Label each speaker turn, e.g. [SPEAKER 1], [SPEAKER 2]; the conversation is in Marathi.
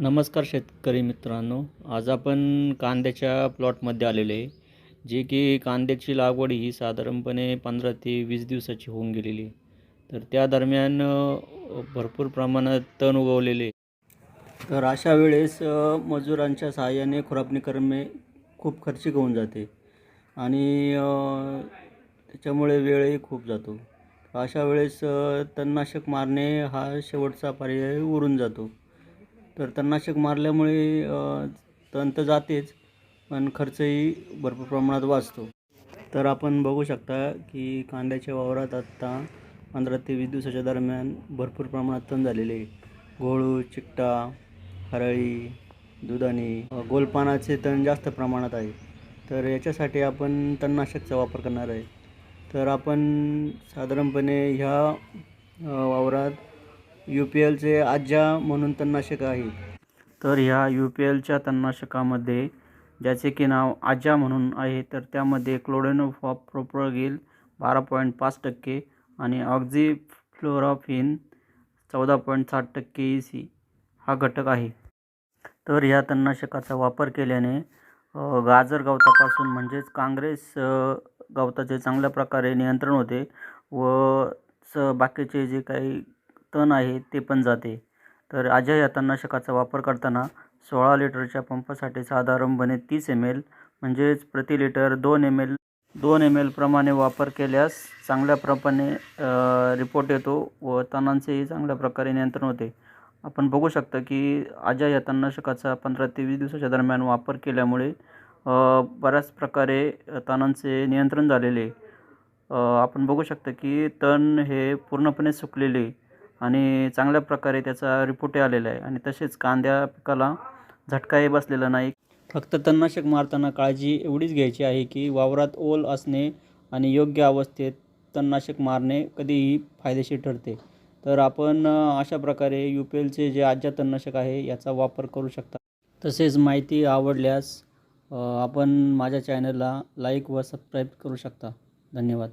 [SPEAKER 1] नमस्कार शेतकरी मित्रांनो आज आपण कांद्याच्या प्लॉटमध्ये आलेलो आहे जे की कांद्याची लागवड ही साधारणपणे पंधरा ते वीस दिवसाची होऊन गेलेली तर त्या दरम्यान भरपूर प्रमाणात तण उगवलेले तर अशा वेळेस मजुरांच्या सहाय्याने खुरापणी करणे खूप खर्चिक होऊन जाते आणि त्याच्यामुळे वेळही खूप जातो. अशा वेळेस तणनाशक मारणे हा शेवटचा पर्याय उरून जातो. तर तणनाशक मारल्यामुळे तण तर जातेच पण खर्चही भरपूर प्रमाणात वाचतो. तर आपण बघू शकता की कांद्याच्या वावरात आत्ता पंधरा ते वीस दिवसाच्या दरम्यान भरपूर प्रमाणात तण झालेले आहे. गोळू चिकटा हरळी दुधाने गोलपानाचे तण जास्त प्रमाणात आहे. तर याच्यासाठी आपण तणनाशकचा वापर करणार आहे. तर आपण साधारणपणे ह्या वावरात यू पी एलचे आज्या म्हणून तणनाशक आहे. तर ह्या यू पी एलच्या तणनाशकामध्ये ज्याचे की नाव आज्या म्हणून आहे तर त्यामध्ये क्लोडेनोफॉप प्रोप्रोगिल बारा पॉईंट पाच टक्के आणि ऑक्झिफ्लोरॉफिन चौदा पॉईंट साठ टक्के ई सी हा घटक आहे. तर ह्या तणनाशकाचा वापर केल्याने गाजर गवतापासून म्हणजेच काँग्रेस गवताचे चांगल्या प्रकारे नियंत्रण होते व स बाकीचे जे काही तण आहे ते पण जाते. तर अजय या तणनाशकाचा वापर करताना सोळा लिटरच्या पंपासाठी साधारणपणे तीस एम एल म्हणजेच प्रति लिटर दोन एम एल दोन एम एलप्रमाणे वापर केल्यास चांगल्या प्रमाणे रिपोर्ट येतो व तणांचेही चांगल्या प्रकारे नियंत्रण होते. आपण बघू शकता की अजय या तणनाशकाचा पंधरा ते वीस दिवसाच्या दरम्यान वापर केल्यामुळे बऱ्याच प्रकारे तणांचे नियंत्रण झालेले आपण बघू शकता की तण हे पूर्णपणे सुकलेले आणि चांगल्या प्रकारे त्याचा रिपोर्टही आलेला आहे. आणि तसेच कांद्या पिकाला झटकाही बसलेला नाही. फक्त तणनाशक मारताना काळजी एवढीच घ्यायची आहे की वावरात ओल असणे आणि योग्य अवस्थेत तणनाशक मारणे कधीही फायदेशीर ठरते. तर आपण अशा प्रकारे यू पी एलचे जे आजच्या तणनाशक आहे याचा वापर करू शकता. तसेच माहिती आवडल्यास आपण माझ्या चॅनलला लाईक व सबस्क्राईब करू शकता. धन्यवाद.